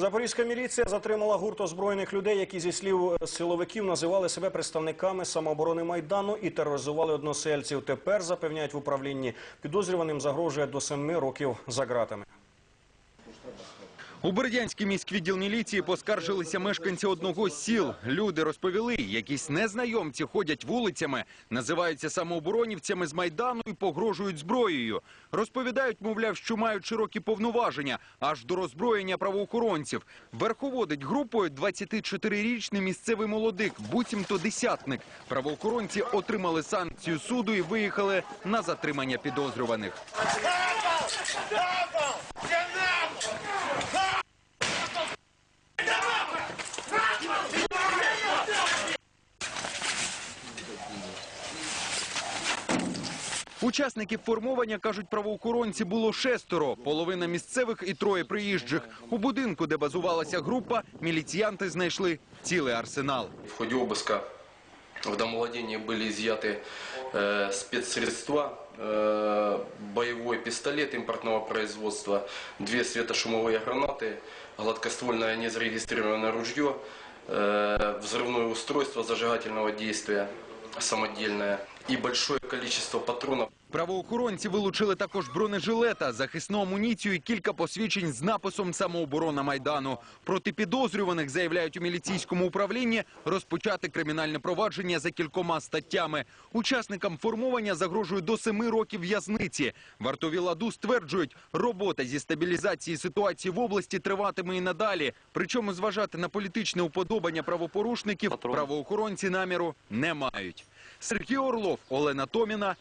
Запорізька міліція затримала гурт озброєних людей, які зі слів е, силовиків називали себе представниками самооборони майдану і тероризували односельців. Тепер запевняють в управлінні підозрюваним загрожує до семи років за ґратами. У Бердянський міськвідділ міліції поскаржилися мешканці одного з сіл. Люди розповіли, якісь незнайомці ходять вулицями, називаються самооборонівцями з Майдану і погрожують зброєю. Розповідають, мовляв, що мають широкі повноваження, аж до роззброєння правоохоронців. Верховодить групою 24-річний місцевий молодик, буцімто десятник. Правоохоронці отримали санкцію суду і виїхали на затримання підозрюваних. Учасників формовання, кажуть правоохоронці, було шестеро. Половина місцевих і троє приїжджих. У будинку, де базувалася група, міліціянти знайшли цілий арсенал. В ходе обыска в домовладении были изъяты э, спецсредства, э, боевой пистолет импортного производства, две светошумовые гранаты, гладкоствольное незарегистрированное ружье, э, взрывное устройство зажигательного действия самодельное и большое количество патронов. Правоохоронці вилучили також бронежилета, захисну амуніцію і кілька посвідчень з написом «Самооборона Майдану». Проти підозрюваних, заявляють у міліційському управлінні, розпочати кримінальне провадження за кількома статтями. Учасникам формовання загрожує до семи років в'язниці. Вартові ладу стверджують, робота зі стабілізації ситуації в області триватиме і надалі. Причому зважати на політичне уподобання правопорушників правоохоронці наміру не мають. Сергій Орлов, Олена Томіна,